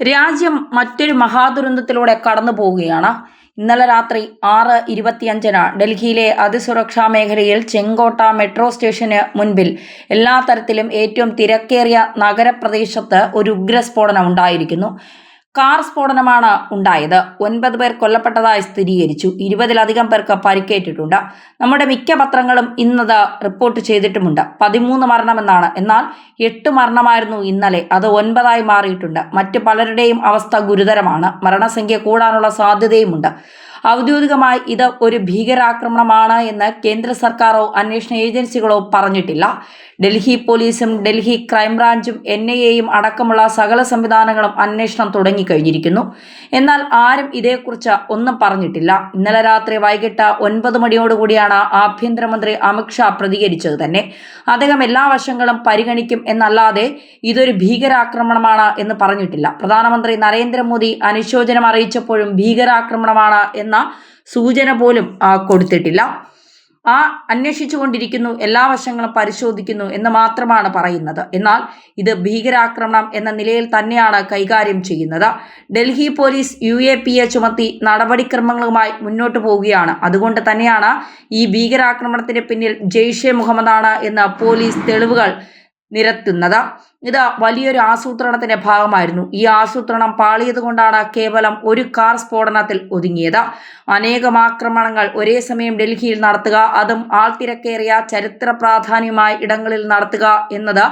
രാജ്യം മറ്റൊരു മഹാദുരന്തത്തിലൂടെ കടന്നു പോവുകയാണ്. ഇന്നലെ രാത്രി ആറ് ഇരുപത്തിയഞ്ചിന് ഡൽഹിയിലെ അതിസുരക്ഷാ മേഖലയിൽ ചെങ്കോട്ട മെട്രോ സ്റ്റേഷന് മുൻപിൽ എല്ലാ തരത്തിലും ഏറ്റവും തിരക്കേറിയ നഗരപ്രദേശത്ത് ഒരു ഉഗ്രസ്ഫോടനം ഉണ്ടായിരിക്കുന്നു. കാർ സ്ഫോടനമാണ് ഉണ്ടായത്. ഒൻപത് പേർ കൊല്ലപ്പെട്ടതായി സ്ഥിരീകരിച്ചു. ഇരുപതിലധികം പേർക്ക് പരിക്കേറ്റിട്ടുണ്ട്. നമ്മുടെ മിക്ക പത്രങ്ങളും ഇന്നത് റിപ്പോർട്ട് ചെയ്തിട്ടുമുണ്ട്. പതിമൂന്ന് മരണമെന്നാണ്. എന്നാൽ എട്ട് മരണമായിരുന്നു ഇന്നലെ. അത് ഒൻപതായി മാറിയിട്ടുണ്ട്. മറ്റു പലരുടെയും അവസ്ഥ ഗുരുതരമാണ്. മരണസംഖ്യ കൂടാനുള്ള സാധ്യതയുമുണ്ട്. ഔദ്യോഗികമായി ഇത് ഒരു ഭീകരാക്രമണമാണ് എന്ന് കേന്ദ്ര സർക്കാരോ അന്വേഷണ ഏജൻസികളോ പറഞ്ഞിട്ടില്ല. ഡൽഹി പോലീസും ഡൽഹി ക്രൈംബ്രാഞ്ചും എൻ ഐ എയും അടക്കമുള്ള സകല സംവിധാനങ്ങളും അന്വേഷണം തുടങ്ങിക്കഴിഞ്ഞിരിക്കുന്നു എന്നാൽ ആരും ഇതേക്കുറിച്ച് ഒന്നും പറഞ്ഞിട്ടില്ല. ഇന്നലെ രാത്രി വൈകിട്ട് ഒൻപത് മണിയോടുകൂടിയാണ് ആഭ്യന്തരമന്ത്രി അമിത്ഷാ പ്രതികരിച്ചത് തന്നെ. അദ്ദേഹം എല്ലാ വശങ്ങളും പരിഗണിക്കും എന്നല്ലാതെ ഇതൊരു ഭീകരാക്രമണമാണ് എന്ന് പറഞ്ഞിട്ടില്ല. പ്രധാനമന്ത്രി നരേന്ദ്രമോദി അനുശോചനം അറിയിച്ചപ്പോഴും ഭീകരാക്രമണമാണ് എന്ന സൂചന പോലും കൊടുത്തിട്ടില്ല. ആ അന്വേഷിച്ചുകൊണ്ടിരിക്കുന്നു എല്ലാ വശങ്ങളും പരിശോധിക്കുന്നു എന്ന് മാത്രമാണ് പറയുന്നത്. എന്നാൽ ഇത് ഭീകരാക്രമണം എന്ന നിലയിൽ തന്നെയാണ് കൈകാര്യം ചെയ്യുന്നത്. Delhi police U A P A ചുമത്തി നടപടിക്രമങ്ങളുമായി മുന്നോട്ട് പോവുകയാണ്. അതുകൊണ്ട് തന്നെയാണ് ഈ ഭീകരാക്രമണത്തിന് പിന്നിൽ ജെയ്ഷെ മുഹമ്മദാണ് എന്ന് പോലീസ് തെളിവുകൾ നിരത്തുന്നത്. ഇത് വലിയൊരു ആസൂത്രണത്തിന്റെ ഭാഗമായിരുന്നു. ഈ ആസൂത്രണം പാളിയത് കൊണ്ടാണ് കേവലം ഒരു കാർ സ്ഫോടനത്തിൽ ഒതുങ്ങിയത്. അനേകം ആക്രമണങ്ങൾ ഒരേ സമയം ഡൽഹിയിൽ നടത്തുക അതും ആൾത്തിരക്കേറിയ ചരിത്ര പ്രാധാന്യമായ ഇടങ്ങളിൽ നടത്തുക എന്നത്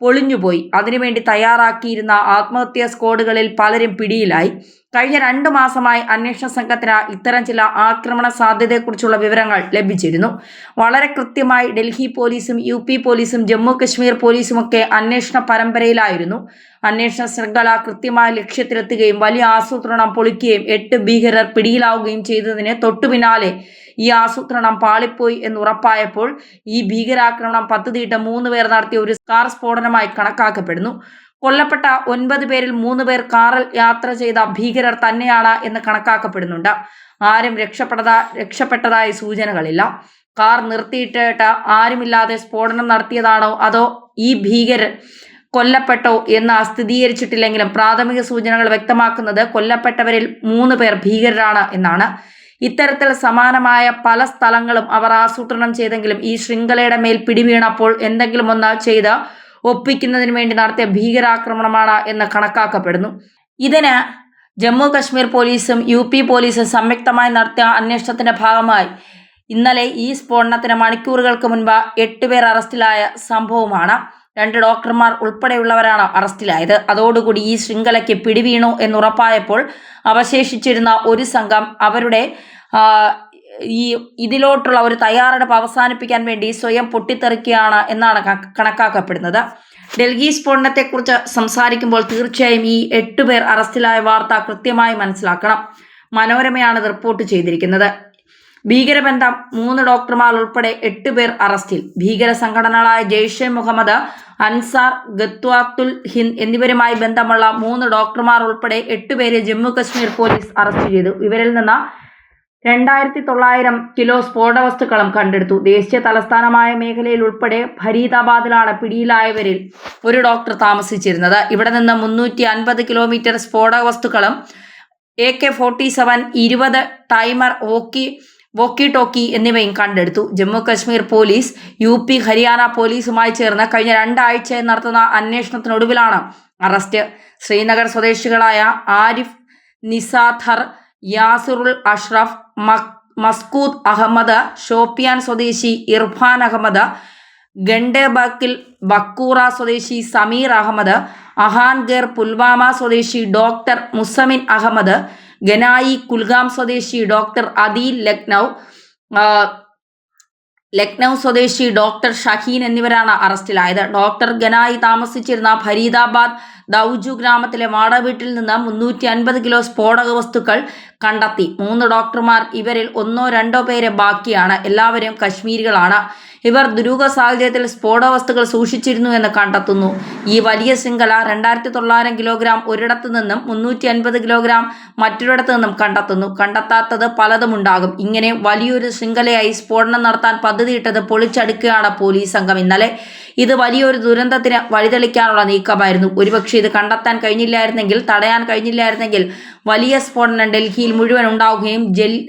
പൊളിഞ്ഞുപോയി. അതിനുവേണ്ടി തയ്യാറാക്കിയിരുന്ന ആത്മഹത്യാ സ്ക്വാഡുകളിൽ പലരും പിടിയിലായി. കഴിഞ്ഞ രണ്ടു മാസമായി അന്വേഷണ സംഘത്തിന് ഇത്തരം ചില ആക്രമണ സാധ്യതയെക്കുറിച്ചുള്ള വിവരങ്ങൾ ലഭിച്ചിരുന്നു. വളരെ കൃത്യമായി ഡൽഹി പോലീസും യു പി പോലീസും ജമ്മു കശ്മീർ പോലീസുമൊക്കെ അന്വേഷണ പരമ്പരയിലായിരുന്നു. അന്വേഷണ ശൃംഖല കൃത്യമായ ലക്ഷ്യത്തിലെത്തുകയും വലിയ ആസൂത്രണം പൊളിക്കുകയും എട്ട് ഭീകരർ പിടിയിലാവുകയും ചെയ്തതിന് തൊട്ടുപിന്നാലെ ഈ ആസൂത്രണം പാളിപ്പോയി എന്ന് ഉറപ്പായപ്പോൾ ഈ ഭീകരാക്രമണം പദ്ധതിയിട്ട മൂന്ന് പേർ നടത്തിയ ഒരു കാർ സ്ഫോടനമായി കണക്കാക്കപ്പെടുന്നു. കൊല്ലപ്പെട്ട ഒൻപത് പേരിൽ മൂന്ന് പേർ കാറിൽ യാത്ര ചെയ്ത ഭീകരർ തന്നെയാണ് എന്ന് കണക്കാക്കപ്പെടുന്നുണ്ട്. ആരും രക്ഷപ്പെട്ടതാ രക്ഷപ്പെട്ടതായി സൂചനകളില്ല. കാർ നിർത്തിയിട്ടിട്ട് ആരുമില്ലാതെ സ്ഫോടനം നടത്തിയതാണോ അതോ ഈ ഭീകരർ കൊല്ലപ്പെട്ടോ എന്ന് സ്ഥിരീകരിച്ചിട്ടില്ലെങ്കിലും പ്രാഥമിക സൂചനകൾ വ്യക്തമാക്കുന്നത് കൊല്ലപ്പെട്ടവരിൽ മൂന്ന് പേർ ഭീകരരാണ് എന്നാണ്. ഇത്തരത്തിൽ സമാനമായ പല സ്ഥലങ്ങളും അവർ ആസൂത്രണം ചെയ്തെങ്കിലും ഈ ശൃംഖലയുടെ മേൽ പിടിവീണപ്പോൾ എന്തെങ്കിലും ഒന്ന് ചെയ്ത് ഒപ്പിക്കുന്നതിന് വേണ്ടി നടത്തിയ ഭീകരാക്രമണമാണ് എന്ന് കണക്കാക്കപ്പെടുന്നു. ഇതിന് ജമ്മു കശ്മീർ പോലീസും യു പി പോലീസും സംയുക്തമായി നടത്തിയ അന്വേഷണത്തിന്റെ ഭാഗമായി ഇന്നലെ ഈ സ്ഫോടനത്തിന് മണിക്കൂറുകൾക്ക് മുൻപ് എട്ടുപേർ അറസ്റ്റിലായ സംഭവമാണ്. രണ്ട് ഡോക്ടർമാർ ഉൾപ്പെടെയുള്ളവരാണ് അറസ്റ്റിലായത്. അതോടുകൂടി ഈ ശൃംഖലയ്ക്ക് പിടിവീണു എന്നുറപ്പായപ്പോൾ അവശേഷിച്ചിരുന്ന ഒരു സംഘം അവരുടെ ഈ ഇതിലോട്ടുള്ള ഒരു തയ്യാറെടുപ്പ് അവസാനിപ്പിക്കാൻ വേണ്ടി സ്വയം പൊട്ടിത്തെറിക്കുകയാണ് എന്നാണ് കണക്കാക്കപ്പെടുന്നത്. ഡൽഹി സ്ഫോടനത്തെക്കുറിച്ച് സംസാരിക്കുമ്പോൾ തീർച്ചയായും ഈ എട്ടുപേർ അറസ്റ്റിലായ വാർത്ത കൃത്യമായി മനസ്സിലാക്കണം. മനോരമയാണ് ഇത് റിപ്പോർട്ട് ചെയ്തിരിക്കുന്നത്. ഭീകരബന്ധം മൂന്ന് ഡോക്ടർമാർ ഉൾപ്പെടെ എട്ട് പേർ അറസ്റ്റിൽ. ഭീകര സംഘടനകളായ ജെയ്ഷെ മുഹമ്മദ് അൻസാർ ഗത്വാത്തുൽ ഹിന്ദ് എന്നിവരുമായി ബന്ധമുള്ള മൂന്ന് ഡോക്ടർമാർ ഉൾപ്പെടെ എട്ട് പേരെ ജമ്മു കശ്മീർ പോലീസ് അറസ്റ്റ് ചെയ്തു. ഇവരിൽ നിന്ന് രണ്ടായിരത്തി തൊള്ളായിരം കിലോ സ്ഫോടവസ്തുക്കളും കണ്ടെടുത്തു. ദേശീയ തലസ്ഥാനമായ മേഖലയിൽ ഉൾപ്പെടെ ഫരീദാബാദിലാണ് പിടിയിലായവരിൽ ഒരു ഡോക്ടർ താമസിച്ചിരുന്നത്. ഇവിടെ നിന്ന് മുന്നൂറ്റി അൻപത് കിലോമീറ്റർ സ്ഫോടക വസ്തുക്കളും എ കെ ഫോർട്ടി സെവൻ ഇരുപത് ടൈമർ ഓക്കി വോക്കി ടോക്കി എന്നിവയും കണ്ടെടുത്തു. Jammu Kashmir police U P Haryana പോലീസുമായി ചേർന്ന് കഴിഞ്ഞ രണ്ടാഴ്ചയായി നടത്തുന്ന അന്വേഷണത്തിനൊടുവിലാണ് അറസ്റ്റ്. ശ്രീനഗർ സ്വദേശികളായ ആരിഫ് നിസാഥർ യാസിറുൽ അഷ്റഫ് മസ്കൂദ് അഹമ്മദ് ഷോപ്പിയാൻ സ്വദേശി ഇർഫാൻ അഹമ്മദ് ഗണ്ടേബക്കിൽ ബക്കൂറ സ്വദേശി സമീർ അഹമ്മദ് അഹാൻഗർ പുൽവാമ സ്വദേശി ഡോക്ടർ മുസമിൻ അഹമ്മദ് ഗനായി കുൽഗാം സ്വദേശി ഡോക്ടർ അദീൽ ലക്നൗ ലക്നൗ സ്വദേശി ഡോക്ടർ ഷഹീൻ എന്നിവരാണ് അറസ്റ്റിലായത്. ഡോക്ടർ ഗനായി താമസിച്ചിരുന്ന ഫരീദാബാദ് ദൗജു ഗ്രാമത്തിലെ വാടവീട്ടിൽ നിന്ന് മുന്നൂറ്റി അൻപത് കിലോ സ്ഫോടക വസ്തുക്കൾ കണ്ടെത്തി. മൂന്ന് ഡോക്ടർമാർ ഇവരിൽ ഒന്നോ രണ്ടോ പേരെ ബാക്കിയാണ്. എല്ലാവരും കശ്മീരികളാണ്. ഇവർ ദുരൂഹ സാഹചര്യത്തിൽ സ്ഫോടക വസ്തുക്കൾ സൂക്ഷിച്ചിരുന്നു എന്ന് കണ്ടെത്തുന്നു. ഈ വലിയ ശൃംഖല രണ്ടായിരത്തി തൊള്ളായിരം കിലോഗ്രാം ഒരിടത്തു നിന്നും മുന്നൂറ്റി അൻപത് കിലോഗ്രാം മറ്റൊരിടത്തു നിന്നും കണ്ടെത്തുന്നു. കണ്ടെത്താത്തത് പലതും ഉണ്ടാകും. ഇങ്ങനെ വലിയൊരു ശൃംഖലയായി സ്ഫോടനം നടത്താൻ പദ്ധതിയിട്ടത് പൊളിച്ചടുക്കുകയാണ് പോലീസ് സംഘം. ഇന്നലെ ഇത് വലിയൊരു ദുരന്തത്തിന് വഴിതെളിക്കാനുള്ള നീക്കമായിരുന്നു. ഒരുപക്ഷെ ഇത് കണ്ടെത്താൻ കഴിഞ്ഞില്ലായിരുന്നെങ്കിൽ തടയാൻ കഴിഞ്ഞില്ലായിരുന്നെങ്കിൽ വലിയ സ്ഫോടനം ഡൽഹിയിൽ മുഴുവൻ ഉണ്ടാവുകയും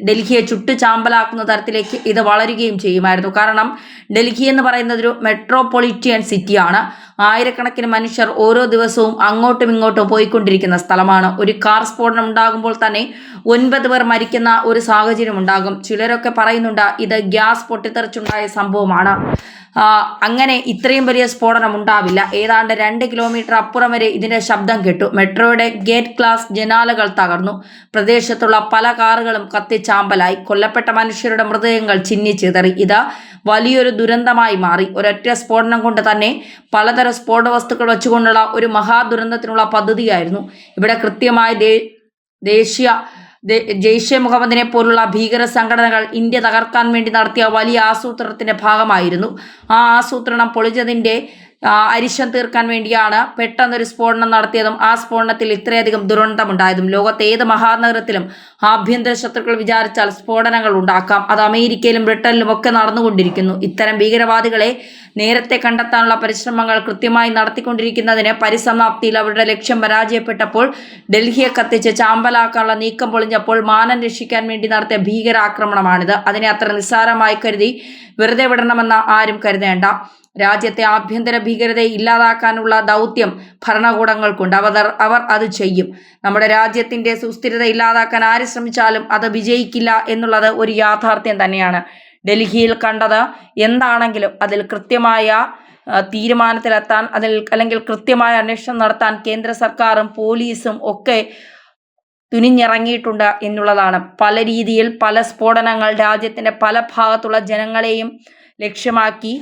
ഡൽഹിയെ ചുട്ടു ചാമ്പലാക്കുന്ന തരത്തിലേക്ക് ഇത് വളരുകയും ചെയ്യുമായിരുന്നു. കാരണം ഡൽഹി എന്ന് പറയുന്നത് ഒരു മെട്രോപൊളിറ്റിയൻ സിറ്റിയാണ് ആയിരക്കണക്കിന് മനുഷ്യർ ഓരോ ദിവസവും അങ്ങോട്ടും ഇങ്ങോട്ടും പോയിക്കൊണ്ടിരിക്കുന്ന സ്ഥലമാണ്. ഒരു കാർ സ്ഫോടനം ഉണ്ടാകുമ്പോൾ തന്നെ ഒൻപത് പേർ മരിക്കുന്ന ഒരു സാഹചര്യം ഉണ്ടാകും. ചിലരൊക്കെ പറയുന്നുണ്ട് ഇത് ഗ്യാസ് പൊട്ടിത്തെറിച്ചുണ്ടായ സംഭവമാണ്. അങ്ങനെ ഇത്രയും വലിയ സ്ഫോടനം ഉണ്ടാവില്ല. ഏതാണ്ട് രണ്ട് കിലോമീറ്റർ അപ്പുറം വരെ ഇതിന്റെ ശബ്ദം കേട്ടു. മെട്രോയുടെ ഗേറ്റ് ക്ലാസ് ജനാലകൾ തകർന്നു. പ്രദേശത്തുള്ള പല കാറുകളും കത്തിച്ചാമ്പലായി. കൊല്ലപ്പെട്ട മനുഷ്യരുടെ മൃതദേഹങ്ങൾ ചിന്നിച്ചിതറി. ഇത് വലിയൊരു ദുരന്തമായി മാറി. ഒരൊറ്റ സ്ഫോടനം കൊണ്ട് തന്നെ പലതരം സ്ഫോടന വസ്തുക്കൾ വെച്ചുകൊണ്ടുള്ള ഒരു മഹാദുരന്തത്തിനുള്ള പദ്ധതിയായിരുന്നു. ഇവിടെ കൃത്യമായി ദേശീയ ജെയ്ഷെ മുഹമ്മദിനെ പോലുള്ള ഭീകര സംഘടനകൾ ഇന്ത്യ തകർക്കാൻ വേണ്ടി നടത്തിയ വലിയ ആസൂത്രണത്തിന്റെ ഭാഗമായിരുന്നു. ആ ആസൂത്രണം പൊളിച്ചതിന്റെ ആ, അരിശം തീർക്കാൻ വേണ്ടിയാണ് പെട്ടെന്നൊരു സ്ഫോടനം നടത്തിയതും ആ സ്ഫോടനത്തിൽ ഇത്രയധികം ദുരന്തമുണ്ടായതും. ലോകത്തെ ഏത് മഹാനഗരത്തിലും ആഭ്യന്തര ശത്രുക്കൾ വിചാരിച്ചാൽ സ്ഫോടനങ്ങൾ ഉണ്ടാക്കാം. അത് അമേരിക്കയിലും ബ്രിട്ടനിലും ഒക്കെ നടന്നുകൊണ്ടിരിക്കുന്നു. ഇത്തരം ഭീകരവാദികളെ നേരത്തെ കണ്ടെത്താനുള്ള പരിശ്രമങ്ങൾ കൃത്യമായി നടത്തിക്കൊണ്ടിരിക്കുന്നതിന് പരിസമാപ്തിയിൽ അവരുടെ ലക്ഷ്യം പരാജയപ്പെട്ടപ്പോൾ ഡൽഹിയെ കത്തിച്ച് ചാമ്പലാക്കാനുള്ള നീക്കം പൊളിഞ്ഞപ്പോൾ മാനം രക്ഷിക്കാൻ വേണ്ടി നടത്തിയ ഭീകരാക്രമണമാണിത്. അതിനെ അത്ര നിസ്സാരമായി കരുതി വെറുതെ വിടണമെന്ന ആരും കരുതേണ്ട. രാജ്യത്തെ ആഭ്യന്തര ഭീകരതയെ ഇല്ലാതാക്കാനുള്ള ദൗത്യം ഭരണകൂടങ്ങൾക്കുണ്ട്. അവർ അവർ അത് ചെയ്യും. നമ്മുടെ രാജ്യത്തിന്റെ സുസ്ഥിരത ഇല്ലാതാക്കാൻ ആര് ശ്രമിച്ചാലും അത് വിജയിക്കില്ല എന്നുള്ളത് ഒരു യാഥാർത്ഥ്യം തന്നെയാണ്. ഡൽഹിയിൽ കണ്ടത് എന്താണെങ്കിലും അതിൽ കൃത്യമായ തീരുമാനത്തിലെത്താൻ അതിൽ അല്ലെങ്കിൽ കൃത്യമായ അന്വേഷണം നടത്താൻ കേന്ദ്ര സർക്കാരും പോലീസും ഒക്കെ തുനിഞ്ഞിറങ്ങിയിട്ടുണ്ട് എന്നുള്ളതാണ്. പല രീതിയിൽ പല സ്ഫോടനങ്ങൾ രാജ്യത്തിന്റെ പല ഭാഗത്തുള്ള ജനങ്ങളെയും ലക്ഷ്യമാക്കി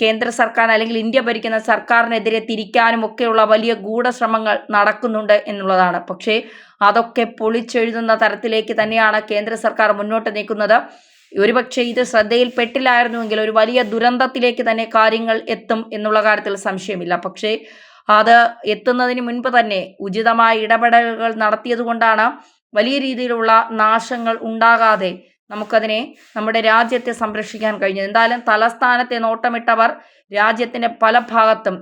കേന്ദ്ര സർക്കാർ അല്ലെങ്കിൽ ഇന്ത്യ ഭരിക്കുന്ന സർക്കാരിനെതിരെ തിരിക്കാനും ഒക്കെയുള്ള വലിയ ഗൂഢശ്രമങ്ങൾ നടക്കുന്നുണ്ട് എന്നുള്ളതാണ്. പക്ഷേ അതൊക്കെ പൊളിച്ചെഴുതുന്ന തരത്തിലേക്ക് തന്നെയാണ് കേന്ദ്ര സർക്കാർ മുന്നോട്ട് നീക്കുന്നത്. ഒരുപക്ഷെ ഇത് ശ്രദ്ധയിൽപ്പെട്ടില്ലായിരുന്നുവെങ്കിൽ ഒരു വലിയ ദുരന്തത്തിലേക്ക് തന്നെ കാര്യങ്ങൾ എത്തും എന്നുള്ള കാര്യത്തിൽ സംശയമില്ല. പക്ഷേ അത് എത്തുന്നതിന് മുൻപ് തന്നെ ഉചിതമായ ഇടപെടലുകൾ നടത്തിയതുകൊണ്ടാണ് വലിയ രീതിയിലുള്ള നാശങ്ങൾ ഉണ്ടാകാതെ നമുക്കതിനെ നമ്മുടെ രാജ്യത്തെ സംരക്ഷിക്കാൻ കഴിഞ്ഞു എന്തായാലും തലസ്ഥാനത്തെ നോട്ടമിട്ടവർ രാജ്യത്തിന്റെ പല ഭാഗത്തും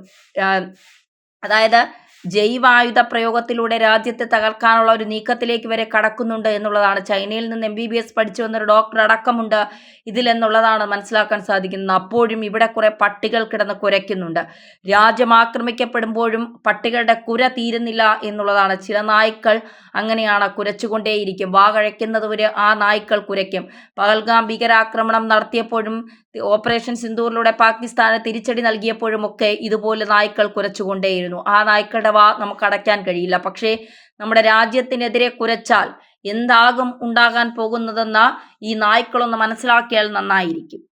അതായത് ജൈവായുധ പ്രയോഗത്തിലൂടെ രാജ്യത്തെ തകർക്കാനുള്ള ഒരു നീക്കത്തിലേക്ക് വരെ കടക്കുന്നുണ്ട് എന്നുള്ളതാണ്. ചൈനയിൽ നിന്ന് എം ബി ബി എസ് പഠിച്ചു വന്നൊരു ഡോക്ടർ അടക്കമുണ്ട് ഇതിലെന്നുള്ളതാണ് മനസ്സിലാക്കാൻ സാധിക്കുന്നത്. അപ്പോഴും ഇവിടെ കുറെ പട്ടികൾ കിടന്ന് കുരയ്ക്കുന്നുണ്ട്. രാജ്യം ആക്രമിക്കപ്പെടുമ്പോഴും പട്ടികളുടെ കുര തീരുന്നില്ല എന്നുള്ളതാണ്. ചില നായ്ക്കൾ അങ്ങനെയാണ് കുരച്ചുകൊണ്ടേയിരിക്കും. വാ കഴിക്കുന്നത് വരെ ആ നായ്ക്കൾ കുരയ്ക്കും. പഹൽഗാം ഭീകരാക്രമണം നടത്തിയപ്പോഴും ഓപ്പറേഷൻ സിന്ദൂറിലൂടെ പാകിസ്ഥാന് തിരിച്ചടി നൽകിയപ്പോഴും ഒക്കെ ഇതുപോലെ നായ്ക്കൾ കുരച്ചുകൊണ്ടേയിരുന്നു. ആ നായ്ക്കളുടെ വാ നമുക്ക് അടയ്ക്കാൻ കഴിയില്ല. പക്ഷേ നമ്മുടെ രാജ്യത്തിനെതിരെ കുരച്ചാൽ എന്താകും ഉണ്ടാകാൻ പോകുന്നതെന്ന് ഈ നായ്ക്കളൊന്ന് മനസ്സിലാക്കിയാൽ നന്നായിരിക്കും.